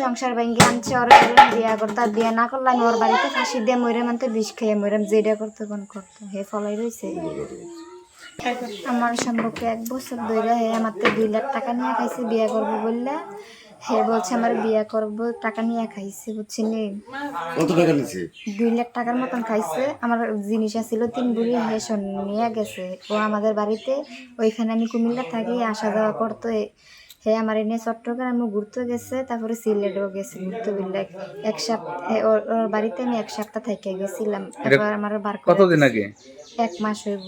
সংসার ভেঙে আনছে ওর বিয়া করতে আর বিয়া না করলে আমি ওর বাড়িতে ফাঁসি দিয়ে মরে মানতে বিষ খেয়ে মরেম যেটা করতে কোন করতো হে ফলাই রয়েছে আমার সম্পর্কে এক বছর ধরে হে আমার তো দুই লাখ টাকা নিয়ে খাইছে বিয়া করব বললে। হে বলছে আমার বিয়া করব টাকা নিয়ে খাইছে বুঝছি নি? কত টাকা নিছে? দুই লাখ টাকার মতন খাইছে। আমার জিনিস আছিল তিন বুড়ি হে শোন নিয়ে গেছে। ও আমাদের বাড়িতে ওইখানে আমি কুমিল্লা থাকি আসা যাওয়া করতো হে আমার এনে চট্টগ্রামে ঘুরতে গেছে তারপরে সিলেটও গেছে ঘুরতে বুঝলে এক সপ্তাহ ওর বাড়িতে আমি এক সপ্তাহ থেকে গেছিলাম। এবার আমার বার কতদিন আগে? এক মাস হইব।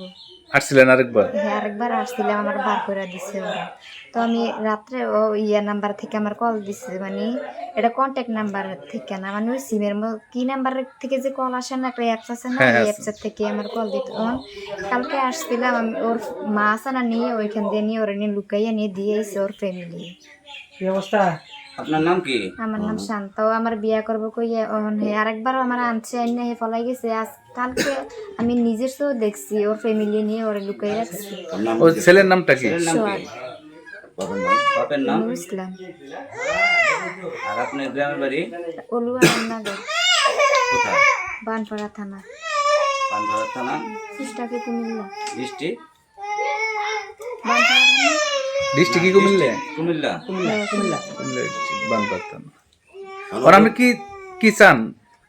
আসছিলেন আরেকবার? হ্যাঁ আরেকবার আসছিলাম আমার বার করে দিছে ওরা। তো আমি রাত্রে ও ইয়া নাম্বার থেকে আমার কল দিছে মানে এটা কন্ট্যাক্ট নাম্বার থেকে না মানে ওই সিমের কি নাম্বার থেকে যে কল আসে না একটা অ্যাপস আছে না হ্যাঁ, ওই অ্যাপসের থেকে আমার কল দিত। তখন কালকে আসছিলাম আমি ওর মা আছে না নিয়ে ওইখান দিয়ে নিয়ে ওরা নিয়ে লুকাইয়া নিয়ে দিয়ে এসে ওর ফ্যামিলি আপনার নাম কি? আমার নাম শান্তা আমার বিয়া করব কইয়া ওহন হে। আরেকবার আমার আনছে আইনা হে ফলাই গেছে। আজ কালকে আমি নিজের চোখ দেখছি ওর ফ্যামিলি নিয়ে ওরা লুকাই রাখছি। ও ছেলের নামটা কি? ছেলের নাম কি? বাপের নাম? ইসলাম। আর আপনার গ্রামের বাড়ি? রান্নাঘর কোথায় বানপাড়া থানা। পানধরা থানা? কুষ্টাকে কুমিল্লা। ডিস্ট্রিক্ট? বানপাড়া থানা ডিস্ট্রিক্ট কি কুমিল্লে কুমিল্লা। হ্যাঁ, কুমিল্লা। কুমিল্লা ডিস্ট্রিক্ট বানপাত্তান। আর আপনি কি কি চান?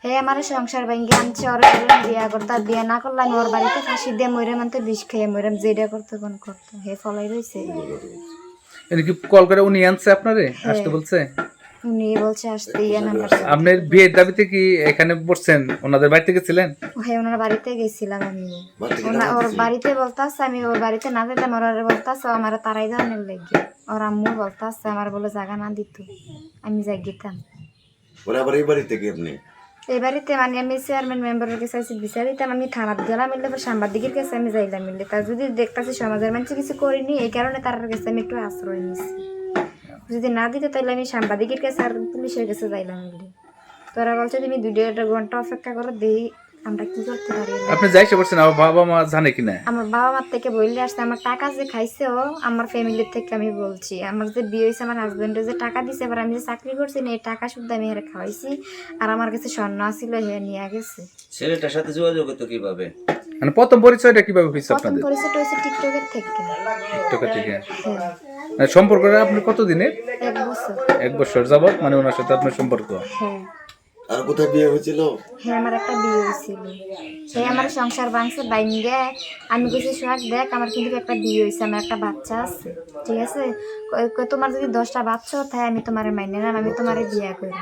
হে আমার সংসার ভেঙে আনছে ওর বিয়া করতে বিয়া না করলাম ওর বাড়িতে ফাঁসি দিয়ে মরে মানতে বিষ খেয়ে মরে যেটা করতে কোন করতো। হে ফলাই রয়েছে এর কি কল করে উনি আনছে আপনারে? আসতে বলছে? উনি বলছে আসতে ইয়া নাম্বার আপনার বিয়ের দাবিতে কি এখানে বসছেন? ওনাদের বাড়ি থেকে ছিলেন হে ওনার বাড়িতে গেছিলাম আমি। ওর বাড়িতে বলতাছে আমি ওর বাড়িতে না যেতাম ওর বলতাছে আমার তারাই ধরনের লেগে। ওর আম্মু বলতাছে আমার বলে জায়গা না দিত আমি যাই গেতাম। ওরা আবার এই বাড়ি থেকে আপনি? এই বাড়িতে মানে আমি চেয়ারম্যান মেম্বারের কাছে আছি বিচার দিতাম আমি থানাত গেলাম মিললে পর সাংবাদিকের কাছে আমি যাইলাম মিললে তার যদি দেখতাছি সমাজের মানুষ কিছু করিনি এই কারণে তার কাছে আমি একটু আশ্রয় নিছি। যদি না দিত তাহলে আমি সাংবাদিকের কাছে আর পুলিশের কাছে যাইলাম মিললে তোরা বলছে তুমি দুই দেড় ঘণ্টা অপেক্ষা করো দেই আমরা কি করতে পারি আপনি যাইতে পারছেন আমার বাবা মা জানে কিনা আমার বাবা মার থেকে বললে আসছে আমার টাকা যে খাইছে ও আমার ফ্যামিলির থেকে আমি বলছি আমার যে বিয়ে হয়েছে আমার হাজবেন্ডে যে টাকা দিছে এবার আমি যে চাকরি করছি না এই টাকা শুদ্ধ আমি হেরে খাওয়াইছি আর আমার কাছে স্বর্ণ আসছিল হে নিয়ে গেছে। ছেলেটার সাথে যোগাযোগ হতো কীভাবে? মানে প্রথম পরিচয়টা কীভাবে হয়েছে প্রথম পরিচয়টা হয়েছে টিকটকের থেকে। টাকা থেকে। হ্যাঁ। সম্পর্কটা আপনি কতদিনের? এক বছর। এক বছর যাবত মানে ওনার সাথে আপনার সম্পর্ক? হ্যাঁ। আর কোথায় বিয়ে হয়েছিল? হ্যাঁ আমার একটা বিয়ে হয়েছিল। সে আমার সংসার ভাঙছে বাইঙ্গে আমি কিছু সোহাগ দেখ আমার কিন্তু একটা বিয়ে হয়েছে আমার একটা বাচ্চা আছে। ঠিক আছে? তোমার যদি দশটা বাচ্চা তাই আমি তোমার মাইনে না আমি তোমার বিয়ে করি।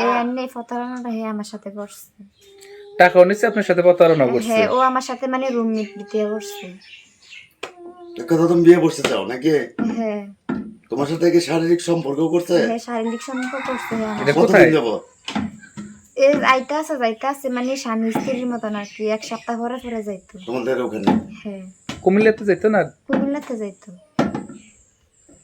এই এমনি প্রতারণাটা হে আমার সাথে করছে। টাকাও নিচ্ছে আপনার সাথে প্রতারণা করছে। হ্যাঁ ও আমার সাথে মানে রুমমেট দিতে করছে কথা তুমি বিয়ে বসতে চাও নাকি? হ্যাঁ। তোমার সাথে কি শারীরিক সম্পর্ক করছে? হ্যাঁ শারীরিক সম্পর্ক করছে হ্যাঁ। এটা কোথায়? যাব এই আইতা আছে যাইতা আছে মানে স্বামী স্ত্রীর মতন আর কি এক সপ্তাহ পরে পরে যাইতো। তোমাদের ওখানে? হ্যাঁ। কুমিল্লাতে যেত না? কুমিল্লাতে যাইতো।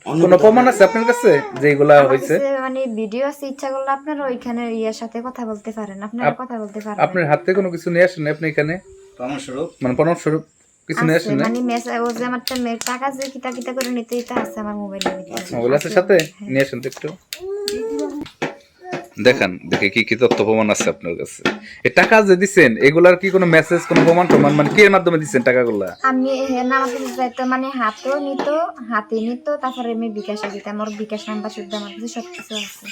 কোনো প্রমাণ আছে আপনার কাছে? যে এগুলা হয়েছে? মানে ভিডিও আছে ইচ্ছা করলে আপনারা ওইখানে ইয়ের সাথে কথা বলতে পারেন আপনারা কথা বলতে পারেন আপনার হাতে কোনো কিছু নিয়ে আসেন আপনি এখানে? প্রমাণস্বরূপ। মানে প্রমাণ স্বরূপ কিছু মানে মেসেজ ও যে আমার টা- টাকা যে কিতা কিতা করে নিতে এটা আছে আমার মোবাইলের ভিতরে। মোবাইল আছে সাথে? নিয়ে আসেন তো একটু। দেখান দেখে কি কি তথ্য প্রমাণ আছে আপনার কাছে? এই টাকা যে দিচ্ছেন এগুলার কি কোনো মেসেজ কোনো প্রমাণ প্রমাণ মানে কি এর মাধ্যমে দিচ্ছেন টাকাগুলা? আমি যাইতো মানে হাতেও নিত হাতে নিত তারপরে আমি বিকাশে দিতাম আমার বিকাশ নাম্বার শুদ্ধ আমার কাছে সব কিছু আছে।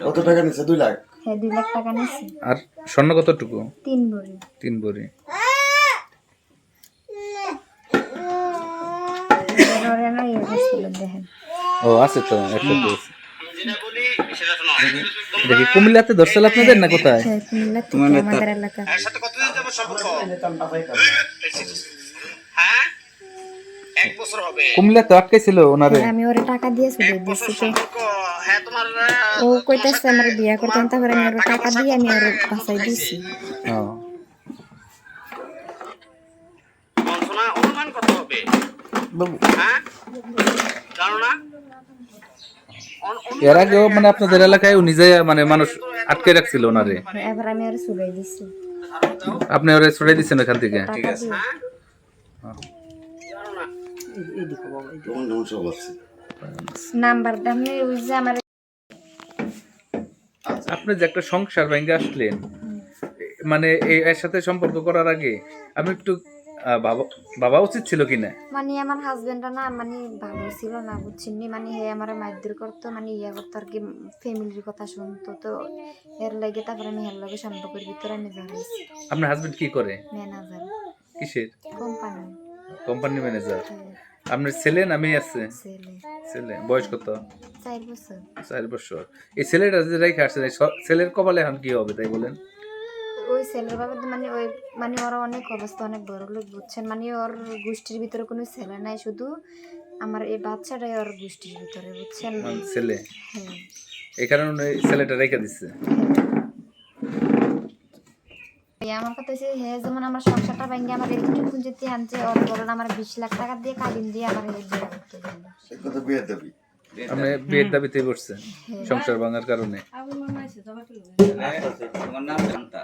কত টাকা নিচ্ছে দুই লাখ? হ্যাঁ দুই লাখ টাকা নিছি। আর স্বর্ণ কতটুকু? তিন ভরি তিন ও আছে তো আছে। দেখি কুমিল্লাতে ধরছিল আপনাদের না কোথায়? হ্যাঁ কুমিল্লা থেকে আমাদের এলাকা। কুমিল্লাতে আটকাইছিল ওনারে। হ্যাঁ, আমি ওরে টাকা দিয়ে চলে দিচ্ছি তো ও কইতাছে আমার বিয়া করতাম তারপরে আমি ওর টাকা দিয়ে আমি ওর বাসায় দিছি। অনুমান কত হবে। হ্যাঁ? জানো না? এর আগেও মানে আপনাদের এলাকায় ও নিজে মানে মানুষ আটকে রাখছিল ওনারে। এবার আমি ওর চলে দিছি। আপনি ওরে ছড়াই দিচ্ছেন ওখান থেকে? সব আছে। নাম্বারটা আপনি ওই যে আমার আপনি যে একটা সংসার ভেঙে আসলেন মানে এই- এর সাথে সম্পর্ক করার আগে আমি একটু বাবা উচিত ছিল কিনা মানে আমার হাজবেন্ডটা না মানে ভালো ছিল না বুঝছেন নি মানে হে আমার মারধর করতো মানে ইয়া করতো আর কি ফ্যামিলির কথা শুনতো। তো এর লাগে তারপরে আমি হের লগে সম্পর্কের ভিতরে আমি জড়াইছি আপনার হাজবেন্ড কি করে? ম্যানেজার কিসের? কোম্পানি কোম্পানি ম্যানেজার আপনার ছেলে না মেয়ে আছে? ছেলে। বয়স কত? চার বছর। চার বছর। এই ছেলেটা যে রেখে আসছে ছেলের কপালে এখন কি হবে তাই বলেন? ওই ছেলের বাবা মানে ওই মানে ওরা অনেক অবস্থা অনেক বড় লোক বুঝছেন? মানে ওর গোষ্ঠীর ভিতরে কোনো ছেলে নাই শুধু আমার এই বাচ্চাটাই ওর গোষ্ঠীর ভিতরে বুঝছেন? মানে ছেলে? হ্যাঁ। এই কারণে ছেলেটা রেখে দিচ্ছে এই আমার কথা হচ্ছে হে যেমন আমার সংসারটা ভেঙে আমার একটু যেতে আনছে ওর বলেন আমার বিশ লাখ টাকা দিয়ে কাবিন দিয়ে আমার এই বিয়ে দেবি। আপনি বিয়ের দাবিতে বসছেন সংসার ভাঙার কারণে। তোমার নাম জানতা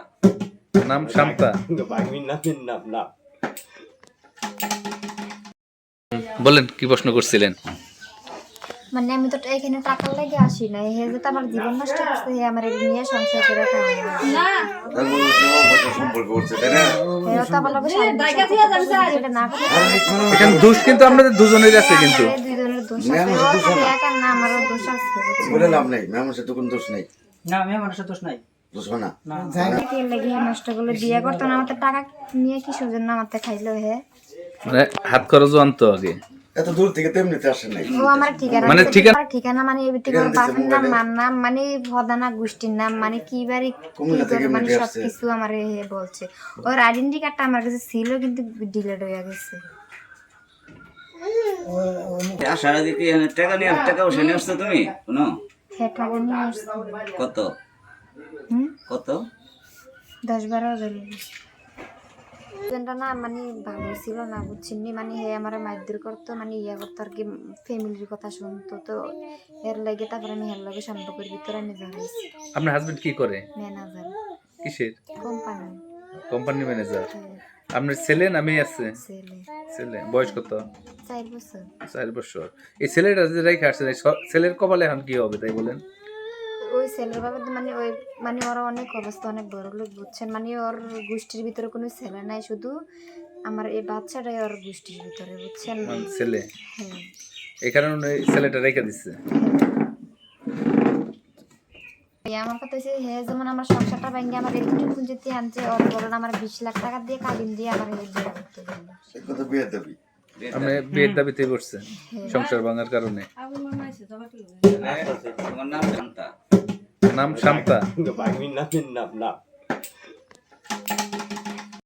নাম শান্তা। বলেন কি প্রশ্ন করছিলেন? মানে আমি তো এখানে টাকা লেগে আসি না হে যে আমার জীবন নষ্ট করছে হে আমার এই নিয়ে সংসার করে খাওয়া না। হে তো আমার লগে শারীরিক সম্পর্ক। করছে, এটা না করে এখানে দোষ কিন্তু আপনাদের দুজনের আছে কিন্তু। এই দুইজনের দোষ না, আমার দোষ খালি না। একার না আমারও দোষ আছে বুঝছেন? বলে লাভ নেই মেমসে তো কোনো দোষ নেই। না মেয়ে মানুষের দোষ নাই। দোষ হয় না। কি লাগি হে নষ্ট করল বিয়ে করতো না আমার টাকা নিয়ে কি সুজন না আমার তো খাইলো হে? মানে হাত খরচও আনতো আগে। এত দূর থেকে তেমনিতে আসে নাই। ও আমার ঠিকানা মানে ঠিকানা- ঠিকানা মানে এই থেকে আমার বাপের নাম মার নাম মানে ভদানা গোষ্ঠীর নাম মানে কি বাড়ি মানে সব কিছু আমার এ বলছে। ওর আইডেন্টি কার্ডটা আমার কাছে ছিল কিন্তু ডিলেট হয়ে গেছে। আসার আগে কি টাকা নিয়ে টাকা পয়সা নিয়ে আসছো তুমি? কোনো? হ্যাঁ কত? কত? দশ বারো হাজার। হাজবেন্ডটা না মানে ভালো ছিল না বুঝছেন? মানে হে আমার মারধর করতো মানে ইয়া করতো আর কি ফ্যামিলির কথা শুনতো। তো এর লাগে তারপরে আমি হের লগে সম্পর্কের ভিতরে আমি জড়াইছি আপনার হাজবেন্ড কি করে? ম্যানেজার কিসের? কোম্পানি কোম্পানি ম্যানেজার আপনার ছেলে না মেয়ে আছে? ছেলে। ছেলে। বয়স কত? চার বছর। চার বছর। এই ছেলেটা যে রেখে আসছে ছেলের কপালে এখন কি হবে তাই বলেন? ওই ছেলের বাবা মানে ওই মানে ওরা অনেক অবস্থা অনেক বড় লোক বুঝছেন? মানে ওর গোষ্ঠীর ভিতরে কোনো ছেলে নাই শুধু আমার এই বাচ্চাটাই ওর গোষ্ঠীর ভিতরে বুঝছেন? মানে ছেলে? হ্যাঁ। এই কারণে ছেলেটা রেখে দিচ্ছে আমার কথা হচ্ছে হে যেমন আমার সংসারটা ভেঙে আমার একটু যেতে আনছে ওর বলেন আমার বিশ লাখ টাকা দিয়ে কাবিন দিয়ে আমার এই বিয়ে করতে দেবি। বিয়ের দাবিতে বসছেন সংসার ভাঙার কারণে। তোমার নাম জানতা। নাম শান্তা নাম নাম